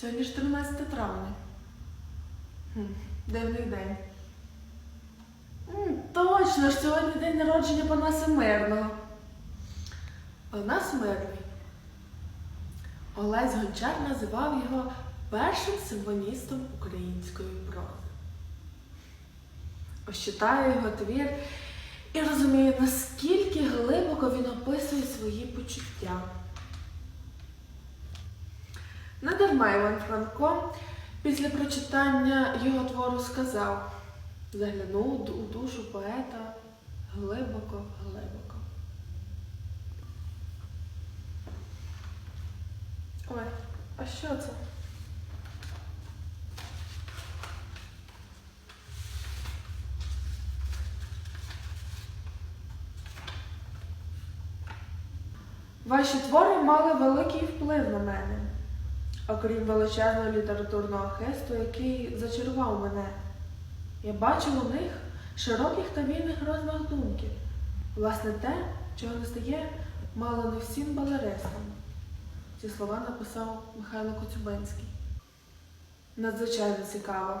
Сьогодні ж 13 травня. Дивний день. Точно ж, сьогодні день народження Панаса Мирного. Панас Мирний. Олесь Гончар називав його першим симфоністом української прози. Ось читаю його твір і розумію, наскільки глибоко він описує свої почуття. Не дарма Іван Франко після прочитання його твору сказав, заглянув у душу поета глибоко, глибоко. Ой, а що це? Ваші твори мали великий вплив на мене, окрім величезного літературного хисту, який зачарував мене. Я бачив у них широких та вільних розмах думки, власне те, чого не стає мало не всім балеристам. Ці слова написав Михайло Коцюбинський. Надзвичайно цікаво.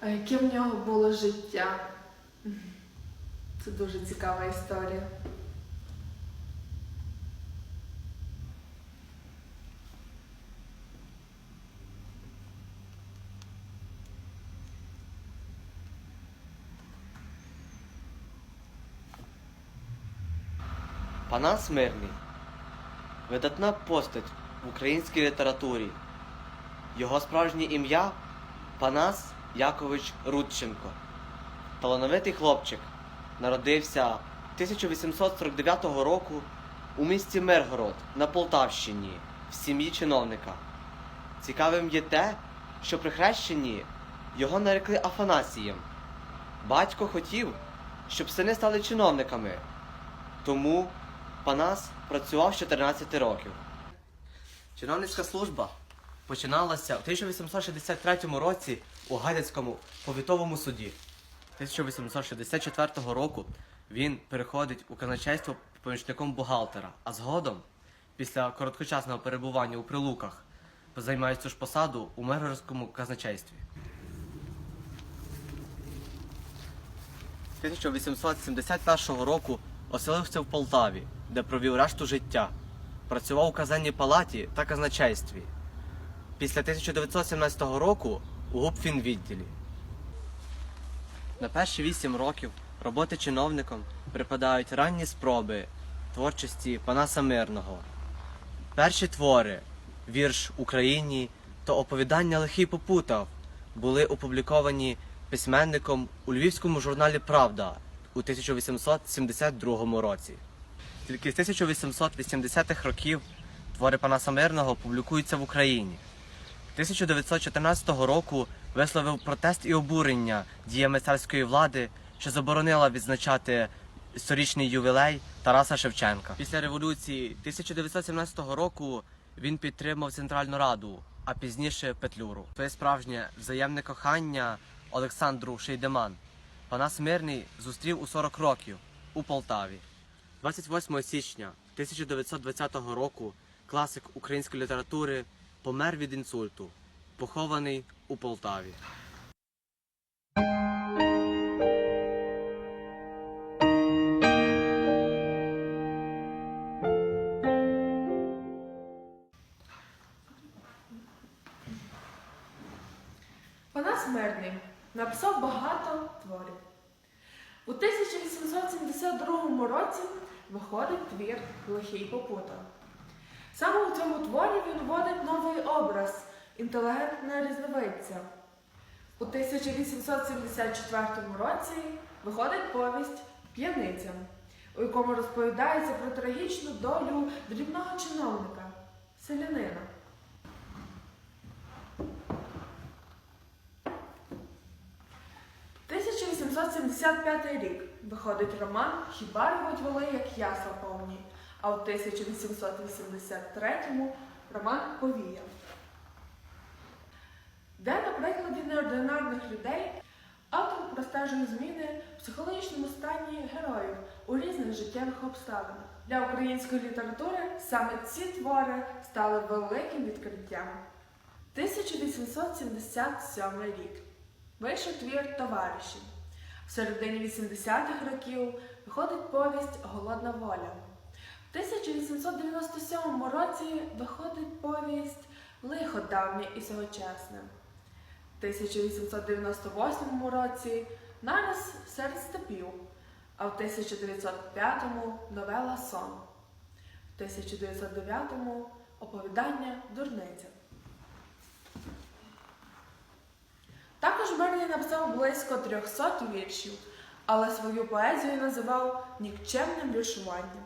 А яке в нього було життя? Це дуже цікава історія. Панас Мирний видатна постать в українській літературі. Його справжнє ім'я Панас Якович Рудченко. Талановитий хлопчик народився 1849 року у місті Миргород на Полтавщині в сім'ї чиновника. Цікавим є те, що при хрещенні його нарекли Афанасієм. Батько хотів, щоб сини стали чиновниками. Тому Панас працював з 14 років. Чиновницька служба починалася у 1863 році у Гадяцькому повітовому суді. 1864 року він переходить у казначейство помічником бухгалтера, а згодом, після короткочасного перебування у Прилуках, займає цю ж посаду у Миргородському казначействі. 1871 року оселився в Полтаві, де провів решту життя. Працював у казенній палаті та казначействі. Після 1917 року у губфінвідділі. На перші вісім років роботи чиновником припадають ранні спроби творчості Панаса Мирного. Перші твори вірш Україні та оповідання Лихий попутав були опубліковані письменником у львівському журналі Правда у 1872 році. Тільки з 1880-х років твори Панаса Мирного публікуються в Україні. 1914 року висловив протест і обурення діями царської влади, що заборонила відзначати сторічний ювілей Тараса Шевченка. Після революції 1917 року він підтримав Центральну Раду, а пізніше Петлюру. Своє справжнє взаємне кохання Олександру Шейдеман. Панас Мирний зустрів у 40 років у Полтаві. 28 січня 1920 року класик української літератури помер від інсульту, похований у Полтаві. Панас Мирний написав багато творів. У 1872 році виходить твір Лихий попута. Саме у цьому творі він вводить новий образ інтелігентна різновидця. У 1874 році виходить повість П'яниця, у якому розповідається про трагічну долю дрібного чиновника, 1875 рік виходить роман Хіба ревуть воли, як ясла повні, а у 1883-му роман Повія. Де на прикладі неординарних людей автор простежує зміни в психологічному стані героїв у різних життєвих обставинах. Для української літератури саме ці твори стали великим відкриттям. 1877 рік. Вийшов твір товариші. В середині 80-х років виходить повість Голодна воля. В 1897 році виходить повість Лихо давнє і сьогочасне. В 1898 році Нарис серед степів, а в 1905-му новела Сон. В 1909-му оповідання Дурниця. Також написав близько 300 віршів, але свою поезію називав нікчемним рішуванням.